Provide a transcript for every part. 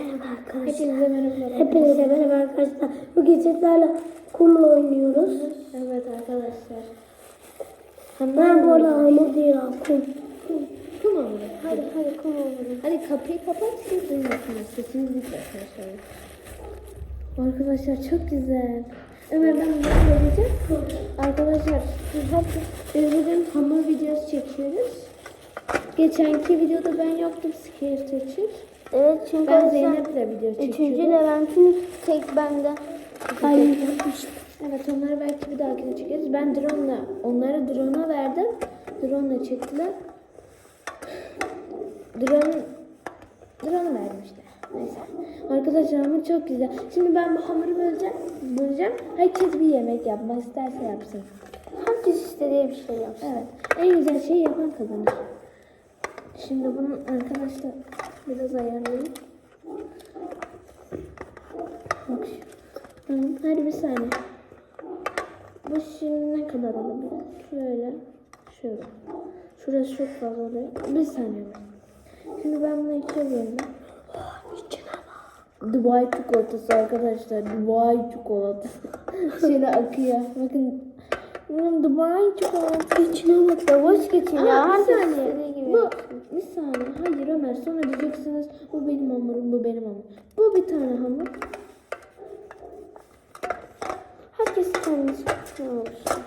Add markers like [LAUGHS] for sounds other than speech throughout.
Hepinize merhabalar. Hepinize merhaba arkadaşlar. Bugün sizlerle kum oynuyoruz. Evet arkadaşlar. Ben bu arada hamur değil ha, kum. Kum olur. Hadi hadi kum olur. Hadi kapıyı kapat siz duymasınız. Sesiniz gitti arkadaşlar. Arkadaşlar çok güzel. Ömer ben bunu vereceğim. Arkadaşlar biz hep bugün hamur videosu çekiyoruz. Geçenki videoda ben yoktum scare seçir. Evet çünkü Ben Zeynep'le video Üçüncü çekiyordum. Levent'in tek bende. Hayır. Evet onları belki bir dahakine çekeriz. Ben drone'la onları drone'a verdim. Drone'la çektiler. Drone drone verdim işte. Neyse. Arkadaşlar çok güzel. Şimdi ben bu hamuru böleceğim. Böleceğim. Herkes bir yemek yapmak isterse yapsın. Herkes istediği bir şey yapsın. Evet. En güzel şeyi yapan kazanır. Şimdi bunu arkadaşlar biraz ayarlayayım. Bak şu. Hadi bir saniye. Bu şimdi ne kadar olabilir? Şöyle. Şöyle. Şurası çok fazla oluyor. Bir saniye. Şimdi ben bunu ikiye böldüm. Dubai çikolatası arkadaşlar. Dubai çikolatası. [LAUGHS] Şöyle akıyor. Bakın. Bunun Dubai çikolatası. İçine bak yavaş geçin ya. Herkes saniye. Bu. Bir saniye. Hayır Ömer sonra diyeceksiniz bu benim hamurum bu benim hamurum. Bu bir tane hamur. Herkes kendisi olsun.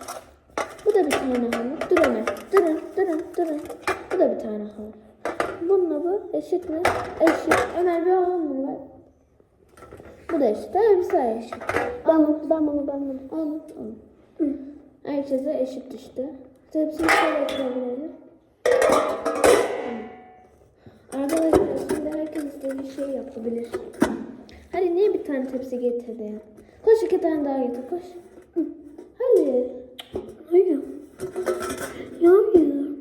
Bu da bir tane hamur. Dur Ömer. Durun durun durun. Bu da bir tane hamur. Bununla bu eşit mi? Eşit. Ömer bir hamur ver. Bu da eşit. Sayı eşit. Ben bunu, ben bunu, ben bunu. Al al. Herkese eşit düştü. Tepsiyi şöyle koyabilirim. Arkadaşlar şimdi herkes istediği şey yapabilir. Hadi niye bir tane tepsi getirdi ya? Koş iki tane daha getir koş. Hadi. Hayır. Hayır.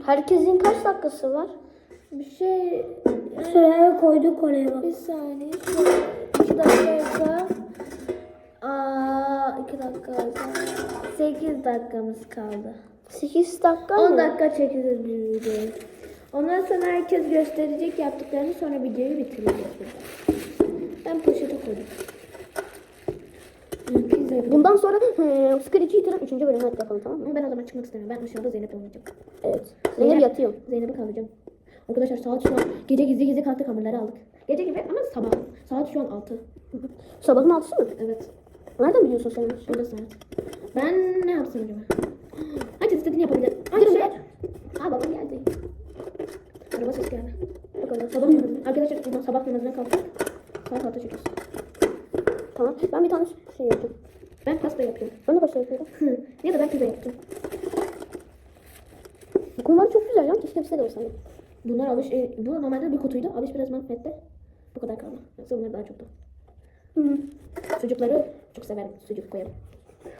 Herkesin kaç dakikası var? Bir şey... Sıraya koyduk oraya bak. Bir saniye. İki dakikaysa... Aa, iki dakikaysa... Sekiz dakikamız kaldı. 8 dakika 10 mı? dakika çekeceğiz bir videoyu. Ondan sonra herkes gösterecek yaptıklarını sonra videoyu bitireceğiz. Ben poşete koydum. Pizza. Bundan sonra e, Scratch'i yitiren 3. bölümü hadi yapalım tamam mı? Ben o zaman çıkmak istemiyorum. Ben aşağıda Zeynep'le oynayacağım. Evet. Zeynep yatıyor. Zeynep'i kaldıracağım. Arkadaşlar saat şu an gece gizli gizli kalktık hamurları aldık. Gece gibi ama sabah. Saat şu an 6. Sabahın altısı mı? Evet. Nereden biliyorsun sen? Şurada saat. Ben ne yapsam acaba? Herkes istediğini yapabilir. Ay şey. be. Aa babam geldi. Araba ses geldi. Bakalım sabah namazı. Arkadaşlar sabah namazına kalktık. Saat 6 çekiyoruz. Tamam. Ben bir tane şey yapacağım. Ben pasta yapıyorum. Ben de başta yapıyorum. ya da ben pizza yapacağım. Bu kumlar çok güzel ya. Keşke hepsi de olsaydı. Bunlar alış, e, bu normalde bir kutuydu. Alış biraz mahvetti. Bu kadar kaldı. Yoksa bunlar daha çoktu. Hı. Sucukları çok severim. Sucuk koyarım.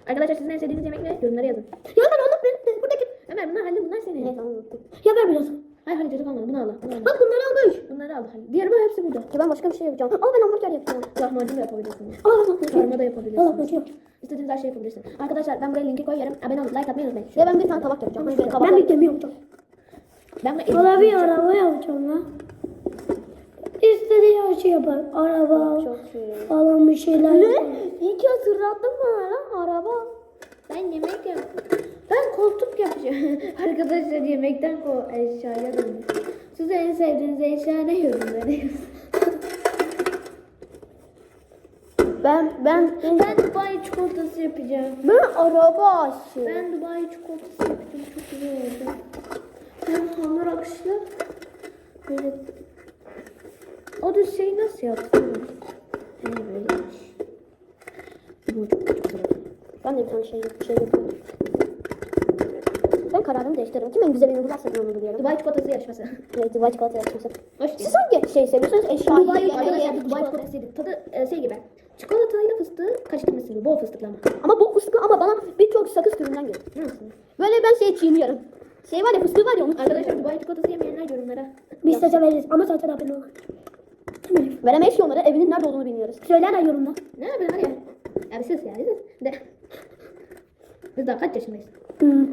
Arkadaşlar sizin en sevdiğiniz yemek ne? Yorumlara yazın. Ya ben ben, buradaki... Ömer bunlar halde bunlar senin. Evet unuttum. Ya ver biraz. Hayır hayır çocuk almadı. Bunu al. Bunu al. Bak bunları almış. Bunları al. Halil. Diğer bu hepsi burada. Ya ben başka bir şey yapacağım. Aa ben hamburger yapacağım. Lahmacun da yapabilirsin. Aa lahmacun. Sarma da Aa yapabilirsin. lahmacun. İstediğiniz her şey yapabilirsin. Arkadaşlar ben buraya linki koyuyorum. Abone olun. Like atmayı unutmayın. Ya ben bir tane tabak yapacağım. Ben Ben bir gemi yapacağım. Ben Bana bir araba yapacağım lan. İstediği her şey yapar. Araba falan bir şeyler. İyi ki hatırlattın bana lan araba. Ben yemek yap. Koltuk yapacağım. [LAUGHS] Arkadaşlar yemekten ko eşyaya döndüm. Siz en sevdiğiniz eşya ne yorumlara. [LAUGHS] Ben ben Ben Dubai çikolatası yapacağım. ben araba aşığı. Ben Dubai çikolatası yapacağım. Çok güzel oldu. Ben hamur akışlı. Böyle... O da şey nasıl yaptın? Hani. Bu çok güzel. Ben de bir tane şey, şey yapıyorum. Kararımı değiştiririm. Kim en güzel ürünü ben onu buluyorum. Dubai çikolatası yarışması. [LAUGHS] Evet, Dubai çikolata yapmışsın. Hoş Siz hangi şey seviyorsunuz? Eşya. Dubai, Dubai, arkadaşlar Dubai çikolatası yedik. Tadı e, şey gibi. Çikolatayla fıstığı karıştırması gibi. Bol fıstıklı ama. Ama bu fıstığı ama bana birçok sakız türünden geliyor. Nasıl? Böyle ben şey çiğniyorum. Şey var ya fıstığı var ya onu Arkadaşlar Dubai çikolatası yemeyenler yorumlara. Biz saça veririz ama saça da haberin olur. Veremeyiz ki onlara evinin nerede olduğunu bilmiyoruz. Söylerler yorumda. Ne yapıyorsun var ya? Ya bir sus ya bir sus. De. Biz daha kaç yaşındayız? Hmm.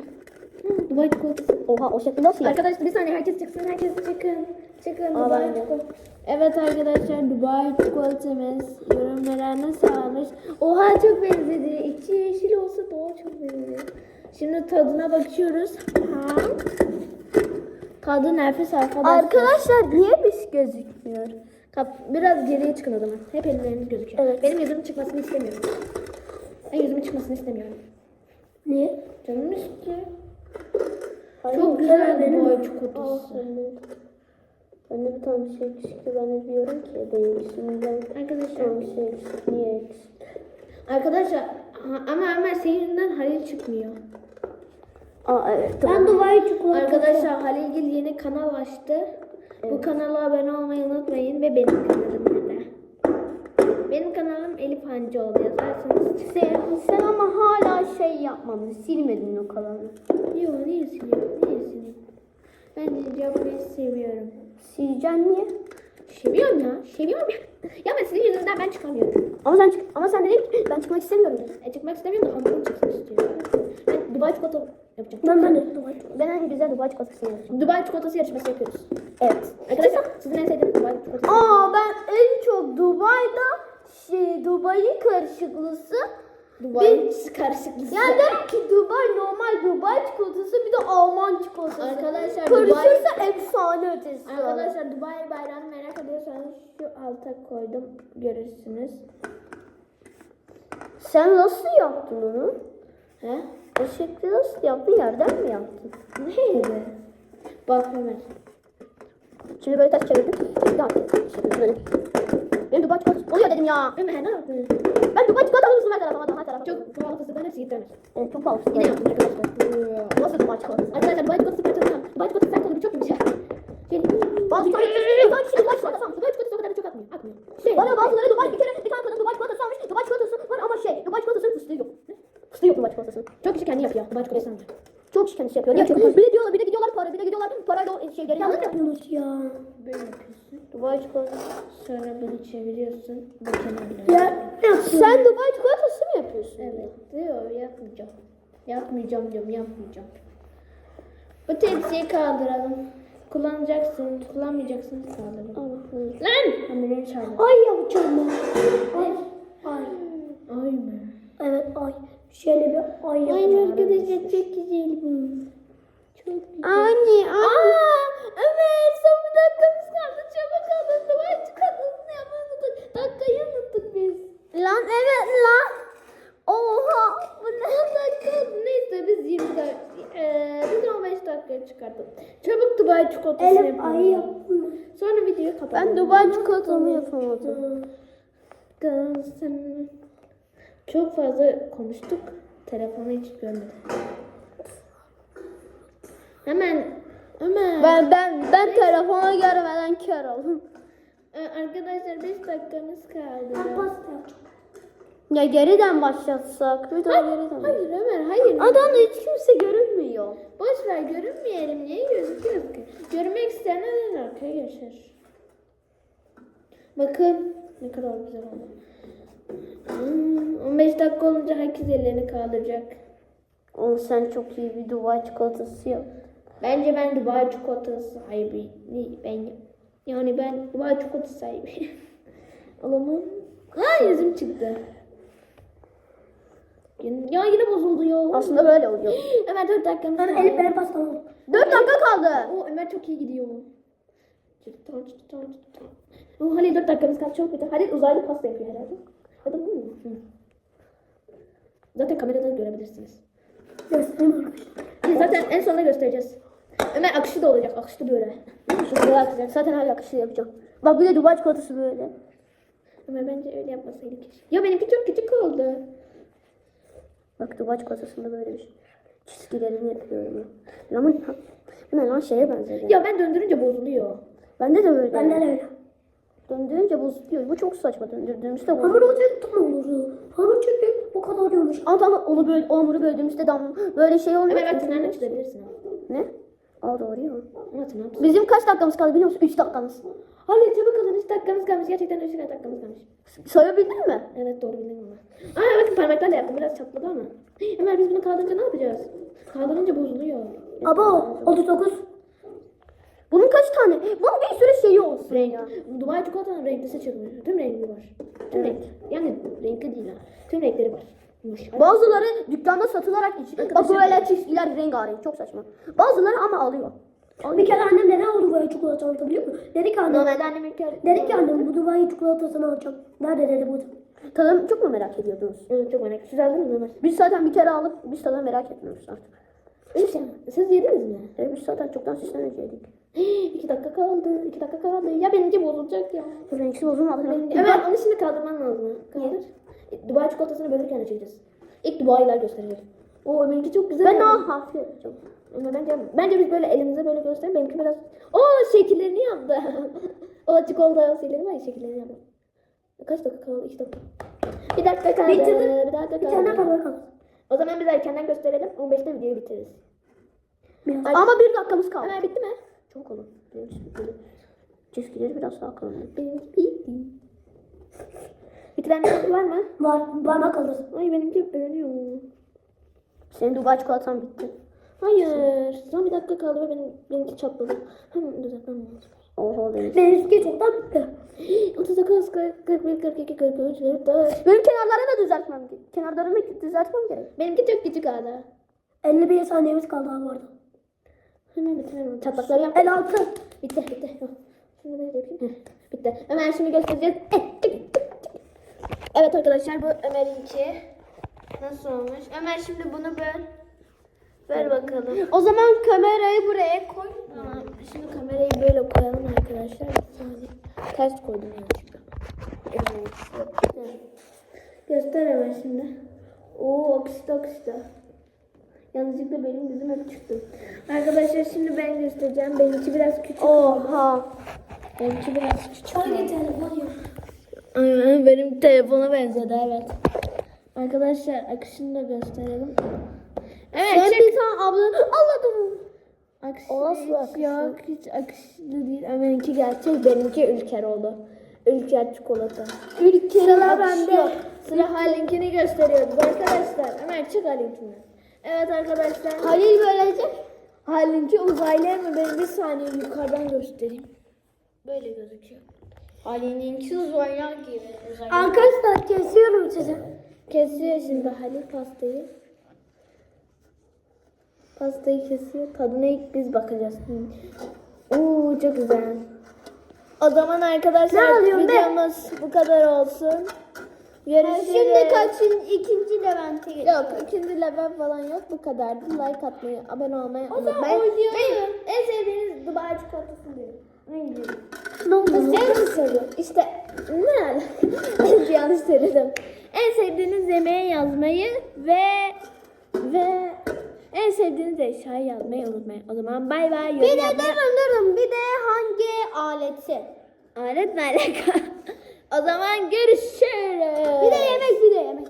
Dubai çikolatası. Oha o şekilde nasıl yaptın? Arkadaşlar bir saniye herkes çıksın herkes çıkın. Çıkın Aa, Dubai ben de. çikolatası. Evet arkadaşlar Dubai çikolatamız yorumlara nasıl almış? Oha çok benzedi. İçi yeşil olsa daha çok benzedi. Şimdi tadına bakıyoruz. Ha. Tadı nefis arkadaşlar. Arkadaşlar niye biz gözükmüyor? Kap, biraz geriye çıkın o zaman. Hep elleriniz gözüküyor. Evet. Benim yüzümün çıkmasını istemiyorum. Ben yüzümün çıkmasını istemiyorum. Niye? Canım istiyor. Ay, Çok güzel benim. Dubai çikolatası. Ben de bir tane şey eksik ki ben de diyorum ki benim bir Arkadaşlar. bir şey eksik. Niye eksik? Arkadaşlar ha- ama Ömer senin yüzünden Halil çıkmıyor. Aa evet. Ben Dubai çikolatası. Arkadaşlar Halil Gil yeni kanal açtı. Bu kanala abone olmayı unutmayın ve benim kanalımda da. Benim kanalım Elif Hancıoğlu yazarsanız Sen, sen yapmadın. Silmedin o kalanı. Yok niye siliyorum? Niye sileyim? Ben yapmayı seviyorum. Sileceksin niye? Seviyorum ya. Seviyorum ya. Ya ben sizin yüzünden ben çıkamıyorum. Ama sen çık ama sen dedin ki ben çıkmak istemiyorum. dedin. E, çıkmak istemiyorum da hamurum çıksın istiyorum. Ben Dubai çikolata yapacağım. Ben ben de Dubai Ben en güzel Dubai çikolatasını yapacağım. Dubai çikolatası yarışması yapıyoruz. Evet. Arkadaşlar sizin en sevdiğiniz Dubai çikolatası. Aa ben en çok Dubai'da şey Dubai karışıklısı Dubai karışıklısı. yani derim ki Dubai normal Dubai çikolatası bir de Alman çikolatası. Arkadaşlar, Karışırsa efsane ötesi. Arkadaşlar Dubai bayrağını merak ediyorsanız şu alta koydum. Görürsünüz. Sen nasıl yaptın onu? He? O şekli nasıl yaptın? Yerden mi yaptın? Neydi? Bak Ömer. Şimdi böyle ters çevirdim. Daha şekli böyle. Benim Dubai çikolatası oluyor dedim ya. Ömer ne yaptın? Ben Dubai çikolatalı mısın her tarafa her tarafa. Çok çikolatasından hepsi gitti Ömer. Evet, çok pahalı. Ne yaptın arkadaşlar? Nasıl Dubai çikolatası? Arkadaşlar Dubai çikolatası parçalı. Dubai çikolatası sert oluyor çok yumuşak. Şey, Bazı tane tane kişi Dubai çikolatası almış. Dubai çikolatası o kadar da çok atmıyor. Atmıyor. Şey, Bana bazıları Dubai bir kere bir tane kadın Dubai çikolatası almış. Dubai çikolatası var ama şey Dubai çikolatasının fıstığı yok. Fıstığı yok Dubai çikolatasının. çok kişi kendi yapıyor. Dubai çikolatası almıyor. Çok kişi kendisi yapıyor. Niye çok Bir de diyorlar, bir de gidiyorlar para, bir de gidiyorlar parayla şeyleri Yanlış yapıyorsunuz ya. Böyle Dubai çikolatası. Sonra bunu çeviriyorsun. Ya sen Dubai çikolatası mı yapıyorsun? Evet. Diyor yapmayacağım. Yapmayacağım diyorum yapmayacağım. Bu tepsiyi kaldıralım. Kullanacaksın, kullanmayacaksın kaldıralım. Lan! Kamerayı çaldı. Ay yapacağım ben. Ay. Ay. Ay mı? Evet ay. Şöyle bir ay Ay yapacağım. arkadaşlar çok güzel bu. Çok güzel. Anne, Aa, Ömer son bir dakikamız kaldı. Çabuk alın. Duvar çikolatasını yapmayı unuttuk. Dakikayı unuttuk biz. Lan evet lan. Oha. Bu ne dakika oldu? Neyse biz 20 dakika, eee biz 15 çıkarttık. Çabuk Dubai çikolatası yapalım. yaptım. Sonra videoyu kapatalım. Ben Dubai çikolatamı yapamadım. Gelsene. Çok fazla konuştuk. Telefonu hiç görmedim. Hemen Ömer. Ben ben ben telefona görmeden kör oldum. Ee, Arkadaşlar 5 dakikamız kaldı. Ya geriden başlatsak. Bir daha geriden. Hayır Ömer hayır. Adam hiç kimse görünmüyor. Boş ver görünmeyelim. Niye gözüküyoruz ki? Görmek isteyenler en arkaya geçer. Bakın ne kadar güzel oldu. Hmm, 15 dakika olunca herkes ellerini kaldıracak. Oğlum sen çok iyi bir Dubai çikolatası yap. Bence ben Dubai çikolatası sahibi. Ben yani ben Dubai çikolatası sahibi. Alamam. [LAUGHS] Ha yüzüm çıktı. Ya yine bozuldu ya. Aslında böyle oluyor. [GASPS] Ömer 4 dakikamız kaldı. benim pastam. 4 dakika kaldı. O Ömer çok iyi gidiyor. O Halil 4 dakikamız kaldı çok güzel. Halil uzaylı pasta yapıyor herhalde. Ya da bu mu? Hı. Zaten kamerada görebilirsiniz. Göstereyim. Biz zaten en sonunda göstereceğiz. Ömer akışı da olacak. Akışlı böyle. Böyle. Zaten hala akışı yapacağım. Bak bir de Dubai çikolatası böyle. Ömer bence öyle yapmasaydık. Ya benimki çok küçük oldu. Bak Dubai çikolatasında böyle bir şey. Çizgilerini yapıyorum. ya. Ama bu ne lan şeye benziyor. Ya ben döndürünce bozuluyor. Bende de böyle. Bende de öyle. Döndürünce bozuluyor. Bu çok saçma döndürdüğümüzde bozuluyor. Hamur olacak tam olurdu. Hamur çünkü bu kadar yumuşak. Ama tamam onu böyle o hamuru böldüğümüzde dam böyle şey olmuyor. Ki. tırnağını çizebilirsin. ama. Ne? Aa doğru ya. Evet ne? Bizim kaç dakikamız kaldı biliyor musun? 3 dakikamız. Hadi çabuk olun 3 dakikamız kalmış. Gerçekten 3 dakikamız kalmış. Sayabildin mi? Evet doğru bildim ama. Aa bakın parmaklarla yaptım. Biraz çatladı ama. Ömer biz bunu kaldırınca ne yapacağız? Kaldırınca bozuluyor. Abo 39. Bunun kaç tane? Bunun bir sürü şeyi olsun Renk. ya. Dubai çikolatanın renklisi çıkmış. Tüm renkli var. Tüm renk. Yani renkli değil ha. Tüm renkleri var. Bazıları dükkanda satılarak iç. Bak böyle çizgiler rengarenk çok saçma. Bazıları ama alıyor. Bir kere annem neden o Dubai çikolata aldı biliyor musun? Dedi ki annem. Normalde annem ilk. Dedi ki annem bu Dubai çikolatasını alacağım. Nerede dedi bu? Tadını çok mu merak ediyordunuz? Evet çok merak. Siz aldınız mı Ömer? Biz zaten bir kere alıp biz tadını merak etmiyoruz artık. Tane. Siz yediniz mi? E, biz zaten çoktan sizden önce yedik. [GASPS] İki dakika kaldı. iki dakika kaldı. Ya benimki bozulacak ya. Bu renksiz bozulmadı. Benimki... Ömer onu şimdi kaldırman lazım. Kaldır. Dubai çikolatasını bölürken açacağız. İlk Dubai'ler gösterelim. Oo Ömer'inki çok güzel. Ben daha hafif yapacağım. Ama bence, bence biz böyle elimize böyle gösterelim. Benimki biraz... Oo şekillerini yaptı. [LAUGHS] o çikolata şeyleri var ya şekillerini yaptı. Kaç dakika kaldı? İki dakika. Bir dakika kaldı. Bitirdim. Bir dakika kaldı. Bir tane parmak kaldı. O zaman biz erkenden gösterelim. 15'te videoyu bitiririz. Biraz. Ama bir dakikamız kaldı. Ömer bitti mi? Çok olur. Çizgileri biraz daha kalın. Benimki bitti. Bitirenler var mı? Var. Parmak kaldı. Ay benimki bölünüyor. Senin Dubai çikolatan bitti. Hayır. Son bir dakika kaldı ve benim, benimki çatladı. Hemen düzeltmem lazım. Oho benim. Benimki çoktan bitti. 39, 40, 41, 42, 43, 44. Benim kenarlarını da düzeltmem gerek. Kenarlarını düzeltmem gerek. Benimki çok küçük hala. 51 saniyemiz kaldı abi orada. Hemen bitirelim. Çatlakları yap. 56. Bitti, bitti. Şimdi böyle yapayım. Bitti. Ömer şimdi göstereceğiz. Eh. Evet arkadaşlar bu Ömer'inki. Nasıl olmuş? Ömer şimdi bunu böl. Ver bakalım. O zaman kamerayı buraya koy. Tamam. Şimdi kamerayı böyle koyalım arkadaşlar. Saniye. Ters koydum yanlışlıkla. Evet. Göster hemen şimdi. Oo akıştı akıştı. Yanlışlıkla benim yüzüm hep çıktı. Arkadaşlar şimdi ben göstereceğim. Benimki biraz küçük. Oha. Benimki biraz küçük. Hangi telefon yok? Benim telefona benzedi evet. Arkadaşlar akışını da gösterelim. Evet Sen bir tane ablanı anladım. Akış O nasıl hiç akışlı? yok hiç akışlı değil. Ömer'inki gerçek benimki ülker oldu. Ülker çikolata. Ülkeler bende. Sıra Halil'inkini gösteriyoruz arkadaşlar. Ömer çık Halil'inkini. Evet arkadaşlar. Halil böylece. Halil'inki uzaylı mı? Ben bir saniye yukarıdan göstereyim. Böyle gözüküyor. Halil'inki uzaylı gibi. Uzaylı. Arkadaşlar kesiyorum sizi. Kesiyor şimdi Halil pastayı. Pastayı kesiyor. Tadına ilk biz bakacağız. Oo çok güzel. O zaman arkadaşlar alıyorsun be? videomuz bu kadar olsun. Görüşürüz. Şimdi kaçın ikinci Levent'e geçelim. Yok ikinci level falan yok bu kadardı. Like atmayı, abone olmayı zaman unutmayın. sevdiğiniz Dubai çikolatasını diyorum. Ne diyorum? Ne oldu? En sevdiğim işte ne [LAUGHS] yanlış söyledim. En sevdiğiniz yemeği yazmayı ve ve en sevdiğiniz eşyayı yazmayı unutmayın. O zaman bay bay. Bir de durun durun bir de hangi aleti? Alet ne alaka? [LAUGHS] o zaman görüşürüz. Bir de yemek bir de yemek.